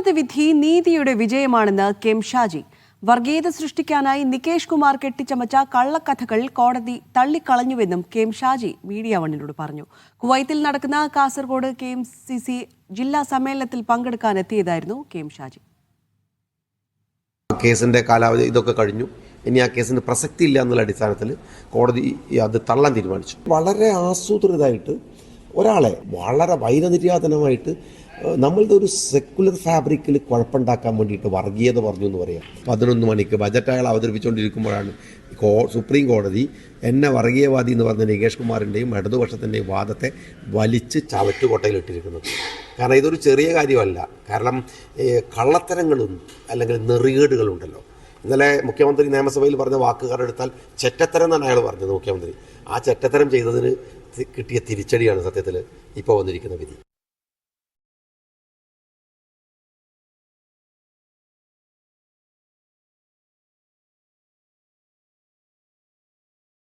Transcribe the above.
കോടതി വിധി നീതിയുടെ വിജയമാണെന്ന് കെം ഷാജി. വർഗീയത സൃഷ്ടിക്കാനായി നികേഷ് കുമാർ കെട്ടിച്ചമച്ച കള്ളക്കഥകൾ കോടതി തള്ളിക്കളഞ്ഞുവെന്നും കെം ഷാജി മീഡിയ വണ്ണിനോട് പറഞ്ഞു. കുവൈത്തിൽ നടക്കുന്ന Kasaragod K M C C ജില്ലാ സമ്മേളനത്തിൽ പങ്കെടുക്കാൻ എത്തിയതായിരുന്നു കെ കെം ഷാജി. കേസിന്റെ കാലാവധി ഇതൊക്കെ കഴിഞ്ഞു. ഇനി ആ കേസിന് പ്രസക്തി ഇല്ല എന്നുള്ള അടിസ്ഥാനത്തിൽ കോടതി അത് തള്ളാൻ തീരുമാനിച്ചു. വളരെ ആസൂത്രിതമായിട്ട് ഒരാളെ വളരെ വൈരനിര്യാതനമായിട്ട് നമ്മളുടെ ഒരു സെക്കുലർ ഫാബ്രിക്കിൽ കുഴപ്പമുണ്ടാക്കാൻ വേണ്ടിയിട്ട് വർഗീയത പറഞ്ഞു എന്ന് പറയാം. പതിനൊന്ന് മണിക്ക് ബജറ്റ് അയാൾ അവതരിപ്പിച്ചുകൊണ്ടിരിക്കുമ്പോഴാണ് കോ സുപ്രീം കോടതി എന്നെ വർഗീയവാദി എന്ന് പറഞ്ഞ നികേഷ് കുമാറിന്റെയും ഇടതുപക്ഷത്തിന്റെയും വാദത്തെ വലിച്ച് ചവറ്റുകൊട്ടയിലിട്ടിരിക്കുന്നത്. കാരണം ഇതൊരു ചെറിയ കാര്യമല്ല. കാരണം കള്ളത്തരങ്ങളും അല്ലെങ്കിൽ നെറികേടുകളുണ്ടല്ലോ. ഇന്നലെ മുഖ്യമന്ത്രി നിയമസഭയിൽ പറഞ്ഞ വാക്കുകാരെടുത്താൽ ചെറ്റത്തരം എന്നാണ് അയാൾ പറഞ്ഞത് മുഖ്യമന്ത്രി. ആ ചെറ്റത്തരം ചെയ്തതിന് കിട്ടിയ തിരിച്ചടിയാണ് സത്യത്തിൽ ഇപ്പോൾ വന്നിരിക്കുന്ന വിധി.